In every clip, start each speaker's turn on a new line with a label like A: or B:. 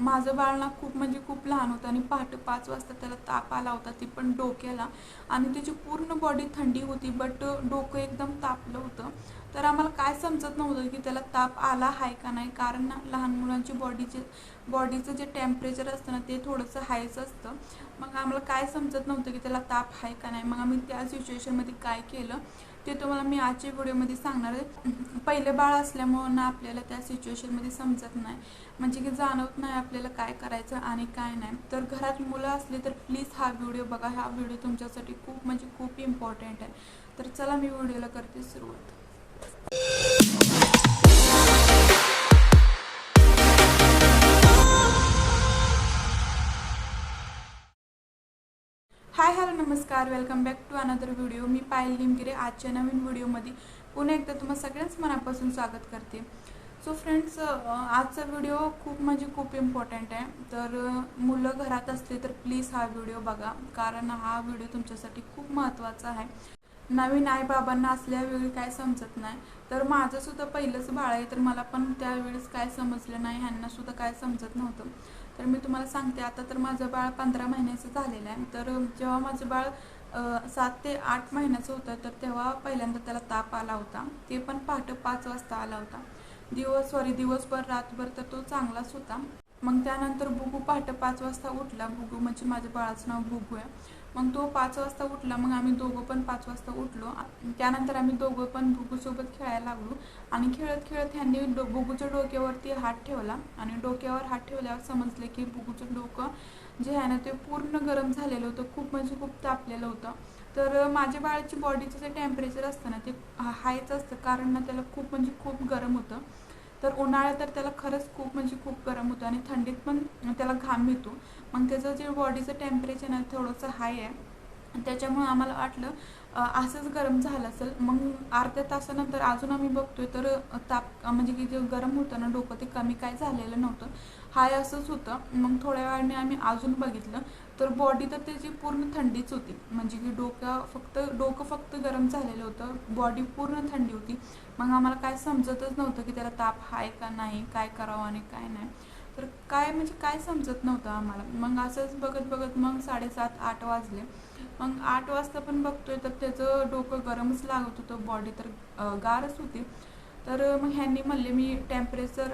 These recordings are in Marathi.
A: माझं बाळ ना खूप म्हणजे खूप लहान होतं आणि पहाटे पाच वाजता त्याला ताप आला होता ती पण डोक्याला. आणि त्याची पूर्ण बॉडी थंडी होती बट डोकं एकदम तापलं होतं. तर आम्हाला काय समजत नव्हतं की त्याला ताप आला आहे का नाही. कारण लहान मुलांची बॉडीचे बॉडीचं जे टेम्परेचर असतं ना ते थोडंसं हायच असतं. मग आम्हाला काय समजत नव्हतं की त्याला ताप आहे का नाही. मग आम्ही त्या सिच्युएशनमध्ये काय केलं ते तुम्हाला मी आजच्या व्हिडिओमध्ये सांगणार आहे. पहिले बाळ असल्यामुळं ना आपल्याला त्या सिच्युएशनमध्ये समजत नाही. म्हणजे की जाणवत नाही आपल्याला काय करायचं आणि काय नाही. तर घरात मुलं असली तर प्लीज हा व्हिडिओ बघा. हा व्हिडिओ तुमच्यासाठी खूप म्हणजे खूप इम्पॉर्टंट आहे. तर चला मी व्हिडिओला करते सुरुवात. नमस्कार welcome back to another video मी पायल लिमगिरे आजच्या नवीन व्हिडिओमध्ये पुन्हा एकदा तुम्हा सगळ्यांच मनापासून स्वागत करते. सो फ्रेंड्स आजचा व्हिडिओ खूप म्हणजे खूप इम्पॉर्टंट आहे. तर मुलं घरात असले तर प्लीज हा व्हिडिओ बघा. कारण हा व्हिडिओ तुमच्यासाठी खूप महत्त्वाचा आहे. नवीन आई बाबांना असल्यावेळी काय समजत नाही. तर माझं सुद्धा पहिलंच बाळ आहे तर मला पण त्यावेळेस काय समजलं नाही ह्यांना सुद्धा काय समजत नव्हतं. तर मी तुम्हाला सांगते आता तर माझं बाळ पंधरा महिन्याचं झालेलं आहे. तर जेव्हा माझं बाळ सात ते आठ महिन्याचं होतं तर तेव्हा पहिल्यांदा त्याला ताप आला होता. ते पण पहाटे पाच वाजता आला होता. दिवस सॉरी दिवसभर रातभर तर तो चांगलाच होता. मग त्यानंतर बुगू पहाटे पाच वाजता उठला. बुगू म्हणजे माझ्या बाळाचं नाव बुगू आहे. मग तो पाच वाजता उठला मग आम्ही दोघं पण पाच वाजता उठलो. त्यानंतर आम्ही दोघं पण भुगूसोबत खेळायला लागलो. आणि खेळत खेळत ह्यांनी डो भुगूच्या डोक्यावरती हात ठेवला. आणि डोक्यावर हात ठेवल्यावर समजले की भुगूचं डोकं जे आहे ना ते पूर्ण गरम झालेलं होतं. खूप म्हणजे खूप तापलेलं होतं. तर माझ्या बाळाची बॉडीचं जे टेम्परेचर असतं ना ते हायच असतं. कारण ना त्याला खूप म्हणजे खूप गरम होतं. तर उन्हाळ्यात तर त्याला खरंच खूप म्हणजे खूप गरम होतं आणि थंडीत पण त्याला घाम येतो. मग त्याचं जे बॉडीचं टेम्परेचर आहे थोडंसं हाय आहे. त्याच्यामुळे आम्हाला वाटलं असंच गरम झालं असेल. मग अर्ध्या तासानंतर अजून आम्ही बघतोय तर ताप म्हणजे की जे गरम होतं ना डोकं ते कमी काय झालेलं नव्हतं. हाय असंच होतं. मग थोड्या वेळाने आम्ही अजून बघितलं. तर बॉडी तर त्याची पूर्ण थंडीच होती. म्हणजे की डोक्या फक्त डोकं फक्त गरम झालेलं होतं. बॉडी पूर्ण थंडी होती. मग आम्हाला काय समजतच नव्हतं की त्याला ताप आहे का नाही काय करावं आणि काय नाही. तर काय म्हणजे काय समजत नव्हतं आम्हाला. मग असंच बघत बघत मग साडेसात आठ वाजले. मग आठ वाजता पण बघतोय तर त्याचं डोकं गरमच लागत होतं. बॉडी तर गारच होती. तर मग ह्यांनी म्हणले मी टेम्परेचर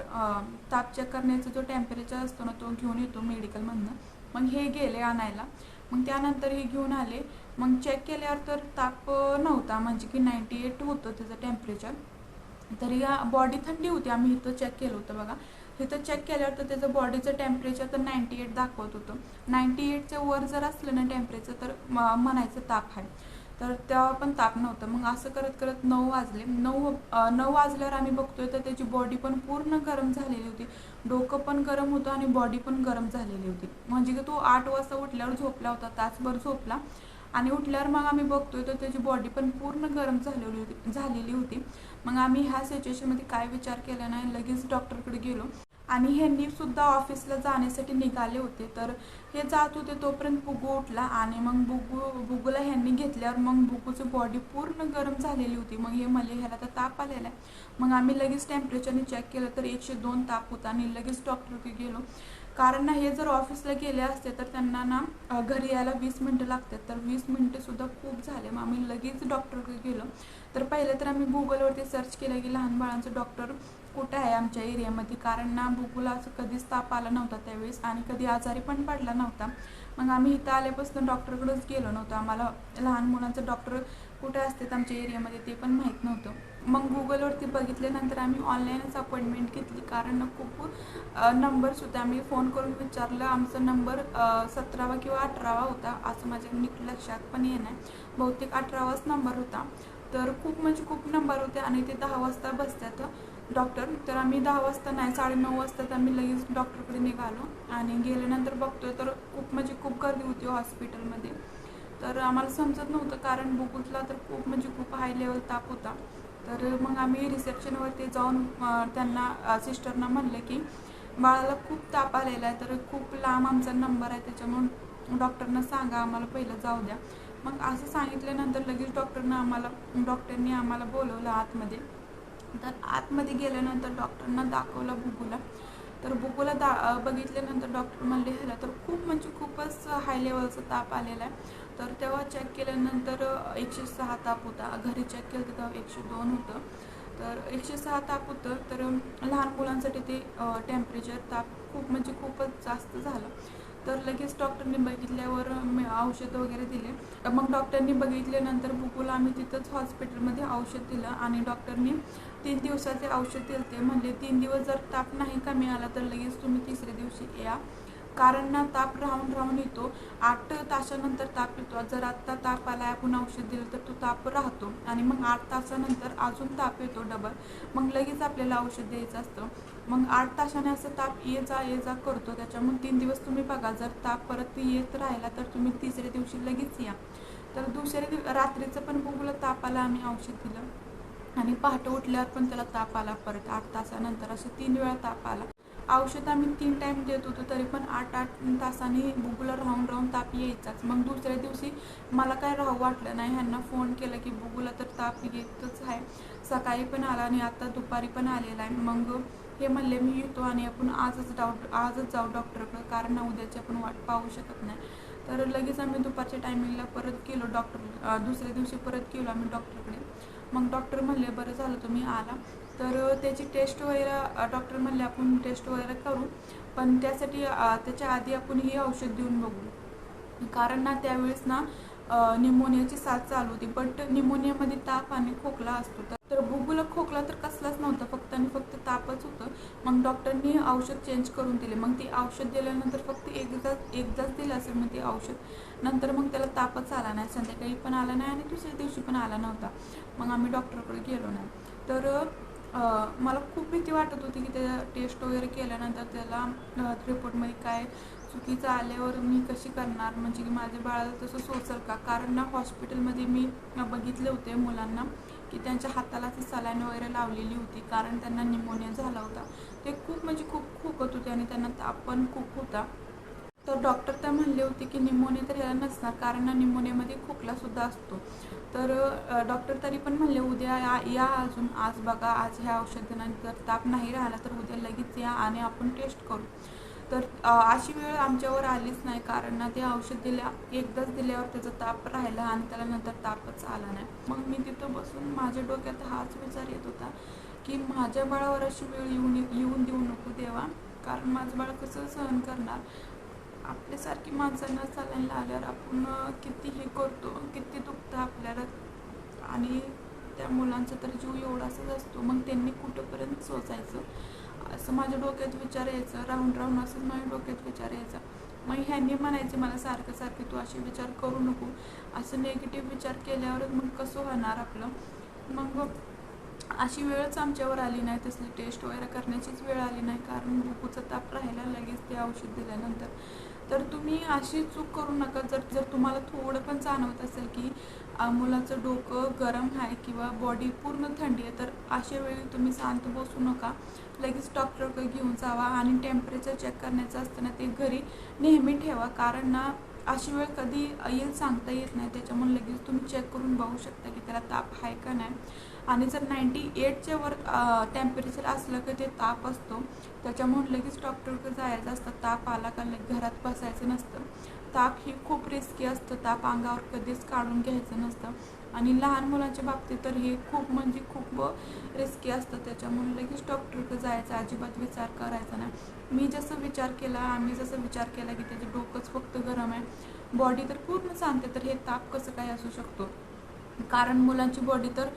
A: ताप चेक करण्याचा जो टेम्परेचर असतो ना तो घेऊन येतो मेडिकलमधनं मग हे गेले आणायला. मग त्यानंतर हे घेऊन आले. मग चेक केल्यावर तर ताप नव्हता. म्हणजे की नाईंटी एट होतं त्याचं टेम्परेचर तरी या बॉडी थंडी होती. आम्ही इथं चेक केलं होतं बघा. तिथं चेक केल्यावर तर त्याचं बॉडीचं टेम्परेचर तर नाईंटी एट दाखवत होतं. नाईंटी एटच्या वर जर असलं ना टेम्परेचर तर म- म्हणायचं ताप आहे. तर तेव्हा पण ताप नव्हतं. मग असं करत करत नऊ वाजले. नऊ नऊ वाजल्यावर आम्ही बघतोय तर त्याची बॉडी पण पूर्ण गरम झालेली होती. डोकं पण गरम होतं आणि बॉडी पण गरम झालेली होती. म्हणजे की तो आठ वाजता उठल्यावर झोपला होता तासभर झोपला. आणि उठल्यावर मग आम्ही बघतोय तर त्याची बॉडी पण पूर्ण गरम झालेली होती झालेली होती. मग आम्ही ह्या सिच्युएशनमध्ये काय विचार केला नाही लगेच डॉक्टरकडे गेलो. आणि ह्यांनी सुद्धा ऑफिसला जाण्यासाठी निघाले होते. तर हे जात होते तोपर्यंत बुगू उठला आणि मग बुगू बुगूला ह्यांनी घेतल्यावर मग बुगूची बॉडी पूर्ण गरम झालेली होती. मग हे मला ह्याला तर ताप आलेला आहे. मग आम्ही लगेच टेम्परेचरने चेक केलं तर एकशे दोन ताप होता आणि लगेच डॉक्टरकडे गेलो. कारण ना हे जर ऑफिसला गेले असते तर त्यांना ना घरी यायला वीस मिनटं लागतात. तर वीस मिनटंसुद्धा खूप झाले. मग आम्ही लगेच डॉक्टरकडे गेलो. तर पहिले तर आम्ही गुगलवरती सर्च केलं की लहान बाळांचं डॉक्टर कुठे आहे आमच्या एरियामध्ये. कारण ना बुगूला असं कधीच ताप आला नव्हता त्यावेळेस आणि कधी आजारी पण पडला नव्हता. मग आम्ही इथं आल्यापासून डॉक्टरकडंच गेलो नव्हतो. आम्हाला लहान मुलांचं डॉक्टर कुठे असतात आमच्या एरियामध्ये ते पण माहीत नव्हतं. मग गुगलवरती बघितल्यानंतर आम्ही ऑनलाईनच अपॉइंटमेंट घेतली. कारण खूप नंबर्स आम्ही फोन करून विचारलं. आमचा नंबर सतरावा किंवा अठरावा होता असं माझ्या निकट लक्षात पण येणार बहुतेक अठरावाच नंबर होता. तर खूप म्हणजे खूप नंबर होते आणि ते दहा वाजता बसतात. डॉक्टर तर आम्ही दहा वाजता नाही साडेनऊ वाजता तर आम्ही लगेच डॉक्टरकडे निघालो आणि गेल्यानंतर बघतोय तर खूप म्हणजे खूप गर्दी होती हो हॉस्पिटलमध्ये तर आम्हाला समजत नव्हतं कारण बुकुतला तर खूप म्हणजे खूप हाय लेवल ताप होता. तर मग आम्ही रिसेप्शनवरती जाऊन त्यांना सिस्टरना म्हणलं की बाळाला खूप ताप आलेला आहे तर खूप लांब आमचा नंबर आहे त्याच्यामुळं डॉक्टरना सांगा आम्हाला पहिलं जाऊ द्या. मग असं सांगितल्यानंतर लगेच डॉक्टरनं आम्हाला डॉक्टरनी आम्हाला बोलवलं आतमध्ये. तर आतमध्ये गेल्यानंतर डॉक्टरना दाखवलं बुगूला तर बुकोला दा बघितल्यानंतर डॉक्टर म्हणले ह्याला तर खूप म्हणजे खूपच हाय लेवलचा ताप आलेला आहे. तर तेव्हा चेक केल्यानंतर एकशे सहा ताप होता. घरी चेक केलं तर तेव्हा एकशे दोन होतं. तर एकशे सहा ताप होतं. तर लहान मुलांसाठी ते टेम्परेचर ताप खूप म्हणजे खूपच जास्त झालं. तर लगेच डॉक्टरनी बघितल्यावर औषध वगैरे दिले. मग डॉक्टरनी बघितल्यानंतर बुकूला आम्ही तिथंच हॉस्पिटलमध्ये औषध दिलं आणि डॉक्टरनी तीन दिवसाचे औषध दिले ते म्हणले तीन दिवस जर ताप नाही कमी आला तर लगेच तुम्ही तिसऱ्या दिवशी या. कारण ना ताप राहून राहून येतो. आठ तासानंतर ताप येतो. जर आत्ता ताप आला आपण औषध दिलं तर तो ताप राहतो. आणि मग आठ तासानंतर अजून ताप येतो डबल मग लगेच आपल्याला औषध द्यायचं असतं. मग आठ तासाने असं ताप ये जा ये जा करतो. त्याच्यामुळे तीन दिवस तुम्ही बघा जर ताप परत येत राहिला तर तुम्ही तिसऱ्या दिवशी लगेच या. तर दुसऱ्या दिव रात्रीचं पण बघूला तापाला आम्ही औषध दिलं. आणि पहाटे उठल्यावर पण त्याला ताप आला परत. आठ तासानंतर असं तीन वेळा ताप आला. औषध आम्ही तीन टाईम देत होतो तरी पण आठ आठ तासांनी बुगुला राहून राहून ताप यायचाच. मग दुसऱ्या दिवशी मला काय राहू वाटलं नाही. ह्यांना फोन केला की बुगुला तर ताप येतच आहे. सकाळी पण आला आणि आता दुपारी पण आलेला आहे. मग हे म्हणले मी येतो आणि आपण आजच डॉक्टर आजच जाऊ डॉक्टरकडे कारण उद्याची आपण वाट पाहू शकत नाही. तर लगेच आम्ही दुपारच्या टायमिंगला परत गेलो डॉक्टर दुसऱ्या दिवशी परत गेलो आम्ही डॉक्टरकडे मग डॉक्टर म्हणले बरं झालं तुम्ही आला. तर त्याची टेस्ट वगैरे डॉक्टर म्हणले आपण टेस्ट वगैरे करू पण त्यासाठी त्याच्या आधी आपण हे औषध देऊन बघू. कारण ना त्यावेळेस ना निमोनियाची साथ चालू होती. बट निमोनियामध्ये ताप आणि खोकला असतो. तर- तर बुबूला खोकला तर कसलाच नव्हता. फक्त आणि फक्त तापच होतं. मग डॉक्टरनी औषध चेंज करून दिले. मग ते औषध दिल्यानंतर फक्त एकदाच एकदाच दिलं असेल मग ते औषध. नंतर मग त्याला तापच आला नाही. संध्याकाळी पण आला नाही आणि दुसऱ्या दिवशी पण आला नव्हता. मग आम्ही डॉक्टरकडे गेलो नाही. तर मला खूप भीती वाटत होती की त्या टेस्ट वगैरे केल्यानंतर त्याला रिपोर्टमध्ये काय चुकीचं आल्यावर मी कशी करणार? म्हणजे की माझ्या बाळाला तसं सोचल का? कारण ना हॉस्पिटलमध्ये मी बघितले होते मुलांना की त्यांच्या हाताला ती सलाईन वगैरे लावलेली होती कारण त्यांना निमोनिया झाला होता. ते खूप म्हणजे खूप खोकत होते आणि त्यांना ताप पण खूप होता. तर डॉक्टर तर म्हणले होते की निमोनिया तर याला नसणार कारण ना निमोनियामध्ये खोकलासुद्धा असतो. तर डॉक्टर तरी पण म्हणले उद्या या या अजून आज बघा आज ह्या औषधानंतर ताप नाही राहिला तर उद्या लगेच या आणि आपण टेस्ट करू. तर अशी वेळ आमच्यावर आलीच नाही. कारण ना ते औषध दिल्या एकदाच दिल्यावर त्याचा ताप राहिला आणि त्याला नंतर तापच आला नाही. मग मी तिथं बसून माझ्या डोक्यात हाच विचार येत होता की माझ्या बाळावर अशी वेळ येऊन येऊन देऊ नको देवा. कारण माझं बाळ कसं सहन करणार? आपल्यासारखी माणसांना चालायला आल्यावर आपण किती हे करतो किती दुखतं आपल्याला. आणि त्या मुलांचा तर जीव एवढासाच असतो. मग त्यांनी कुठंपर्यंत सोचायचं असं माझ्या डोक्यात विचार यायचं राहून राहून असंच माझ्या डोक्यात विचार यायचा. मग ह्यांनी म्हणायचे मला सारखं सारखं तू असे विचार करू नको. असं नेगेटिव्ह विचार केल्यावरच मग कसं होणार आपलं? मग अशी वेळच आमच्यावर आली नाही तसली टेस्ट वगैरे करण्याचीच वेळ आली नाही. कारण बुकूचा ताप राहिला लगेच ते औषध दिल्यानंतर. तर तुम्ही अशी चूक करू नका. जर जर तुम्हाला थोडं पण जाणवत असेल की मुलाचं डोकं गरम आहे किंवा बॉडी पूर्ण थंडी आहे तर अशा वेळी तुम्ही शांत बसू नका. लगेच डॉक्टरकडे घेऊन जावा आणि टेम्परेचर चेक करण्याचं असतं ना ते घरी नेहमी ठेवा. कारण ना अशी वेळ कधी येईल सांगता येत नाही. त्याच्यामुळे लगेच तुम्ही चेक करून बघू शकता की त्याला ताप आहे का नाही. आणि जर नाईंटी एटच्या वर टेम्परेचर असलं की ते ताप असतो त्याच्यामुळे लगेच डॉक्टरकडे जायचं असतं. ताप आला का घरात बसायचं नसतं. ताप ही खूप रिस्की असतं. ताप अंगावर कधीच काढून घ्यायचं नसतं. आणि लहान मुलांच्या बाबतीत तर हे खूप म्हणजे खूप रिस्की असतं. त्याच्यामुळे लगेच डॉक्टरकडे जायचं अजिबात विचार करायचा नाही. मी जसं विचार केला आम्ही जसं विचार केला की त्याचं डोकंच फक्त गरम आहे. बॉडी तर पूर्ण सांगते तर हे ताप कसं काय असू शकतो? कारण मुलांची बॉडी तर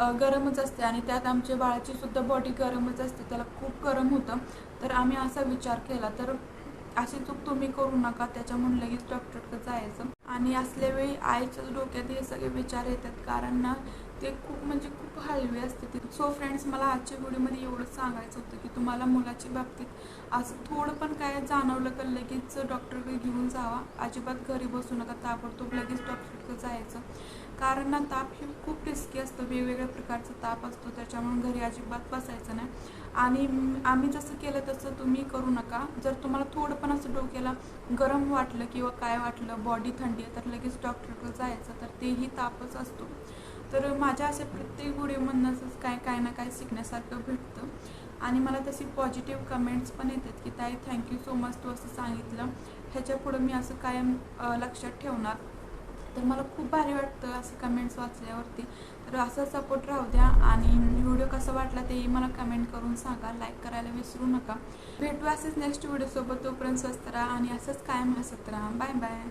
A: गरमच असते आणि त्यात आमच्या बाळाची सुद्धा बॉडी गरमच असते त्याला खूप गरम होतं. तर आम्ही असा विचार केला तर अशी चूक तुम्ही करू नका त्याच्यामुळे लगेच डॉक्टरकडे जायचं. आणि असल्यावेळी आईच्या आईच्याच डोक्यात हे सगळे विचार येतात कारण ना ते खूप म्हणजे खूप हळवी असते ते. सो फ्रेंड्स मला आजच्या व्हिडिओमध्ये एवढंच सांगायचं होतं की तुम्हाला मुलाच्या बाबतीत असं थोडं पण काय जाणवलं का लगेच डॉक्टरकडे घेऊन जावा. अजिबात घरी बसू नका ताबडतोब लगेच डॉक्टरकडे जायचं. कारण ना ताप हे खूप रिस्की असतं. वेगवेगळ्या प्रकारचा ताप असतो. त्याच्यामुळे घरी अजिबात बसायचं नाही. आणि आम्ही जसं केलं तसं तुम्ही करू नका. जर तुम्हाला थोडं पण असं डोक्याला गरम वाटलं किंवा काय वाटलं बॉडी थंडी आहे तर लगेच डॉक्टरकडे जायचं. तर तेही तापच असतो. तर माझ्या अशा प्रत्येक व्हिडिओमधनं काय काय ना काय शिकण्यासारखं भेटतं. आणि मला तशी पॉझिटिव्ह कमेंट्स पण येतात की ताई थँक्यू सो मच तू असं सांगितलं. ह्याच्या पुढं मी असं कायम लक्षात ठेवणार. तर मला खूप भारी वाटतं असं कमेंट्स वाचल्यावरती. तर असा सपोर्ट राहू द्या आणि व्हिडिओ कसा वाटला तेही मला कमेंट करून सांगा. लाईक करायला विसरू नका. भेटू असेच नेक्स्ट व्हिडिओसोबत तोपर्यंत स्वस्त राहा आणि असंच कायम हसत राहा. Bye bye